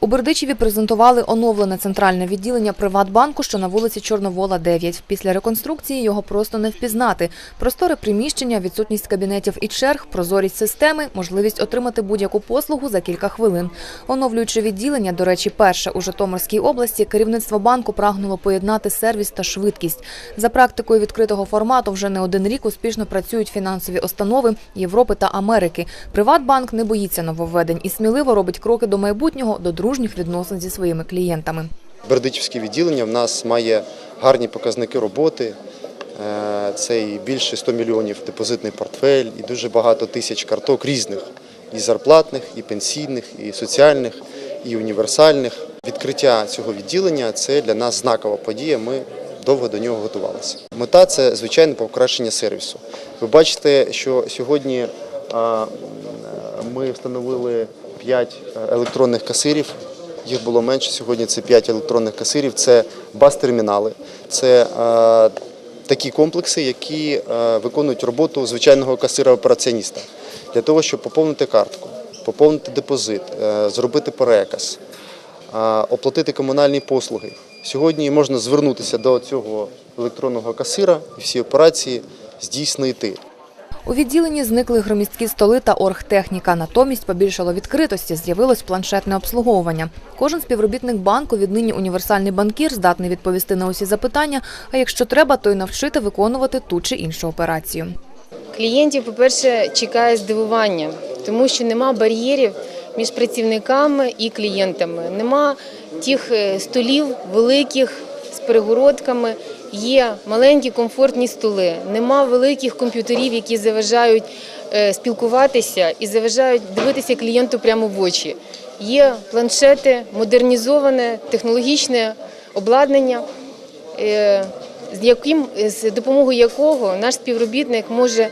У Бердичеві презентували оновлене центральне відділення Приватбанку, що на вулиці Чорновола, 9. Після реконструкції його просто не впізнати. Просторе приміщення, відсутність кабінетів і черг, прозорість системи, можливість отримати будь-яку послугу за кілька хвилин. Оновлюючи відділення, до речі, перше у Житомирській області, керівництво банку прагнуло поєднати сервіс та швидкість. За практикою відкритого формату вже не один рік успішно працюють фінансові установи Європи та Америки. Приватбанк не боїться нововведень і сміливо робить кроки до майбутнього, до дружніх відносин зі своїми клієнтами. Бердичівське відділення в нас має гарні показники роботи. Е, Це і більше 100 мільйонів депозитний портфель, і дуже багато тисяч карток різних і зарплатних, і пенсійних, і соціальних, і універсальних. Відкриття цього відділення це для нас знакова подія. Ми довго до нього готувалися. Мета це звичайно покращення сервісу. Ви бачите, що сьогодні ми встановили 5 електронних касирів. Їх було менше. Сьогодні це 5 електронних касирів. Це баз-термінали, це е, такі комплекси, які е, виконують роботу звичайного касира-операціоніста для того, щоб поповнити картку, поповнити депозит, е, зробити переказ, е, оплатити комунальні послуги. Сьогодні можна звернутися до цього електронного касира і всі операції здійснити. У відділенні зникли громісткі столи та оргтехніка. Натомість побільшало відкритості, з'явилось планшетне обслуговування. Кожен співробітник банку віднині універсальний банкір, здатний відповісти на усі запитання. А якщо треба, то й навчити виконувати ту чи іншу операцію. Клієнтів, по-перше, чекає здивування, тому що нема бар'єрів між працівниками і клієнтами. Нема тих е, столів великих з перегородками. Є маленькі комфортні столи, нема великих комп'ютерів, які заважають е, спілкуватися і заважають дивитися клієнту прямо в очі. Є планшети, модернізоване технологічне обладнання. Е, з яким з допомогою якого наш співробітник може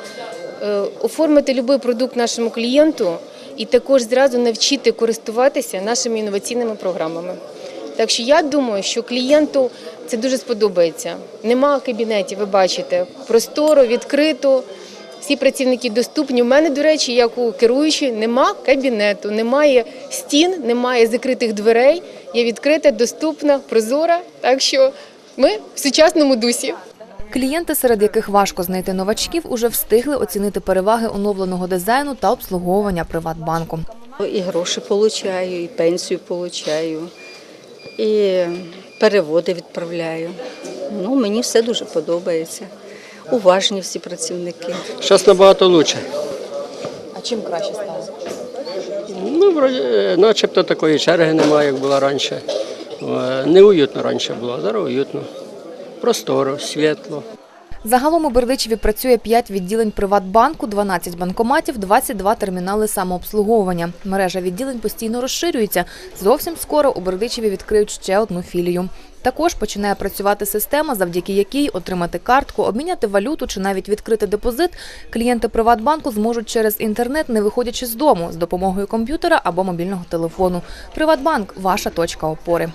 е, оформити будь-який продукт нашому клієнту і також зразу навчити користуватися нашими інноваційними програмами. Так що я думаю, що клієнту це дуже сподобається. Нема кабінетів, ви бачите, просторо, відкрито. Всі працівники доступні. У мене, до речі, як у керуючої, нема кабінету, немає стін, немає закритих дверей. Є відкрита, доступна, прозора. Так що ми в сучасному дусі. Клієнти, серед яких важко знайти новачків, уже встигли оцінити переваги оновленого дизайну та обслуговування Приватбанку. І гроші получаю, і пенсію получаю, і переводи відправляю. Ну, мені все дуже подобається. Уважні всі працівники. Зараз набагато краще. А чим краще стало? Ну, вроді, е, начебто такої черги немає, як була раніше. Е, Неуютно раніше було, а зараз уютно. Просторо, світло. Загалом у Бердичеві працює 5 відділень Приватбанку, 12 банкоматів, 22 термінали самообслуговування. Мережа відділень постійно розширюється. Зовсім скоро у Бердичеві відкриють ще одну філію. Також починає працювати система, завдяки якій отримати картку, обміняти валюту чи навіть відкрити депозит. Клієнти Приватбанку зможуть через інтернет, не виходячи з дому, з допомогою комп'ютера або мобільного телефону. Приватбанк ваша точка опори.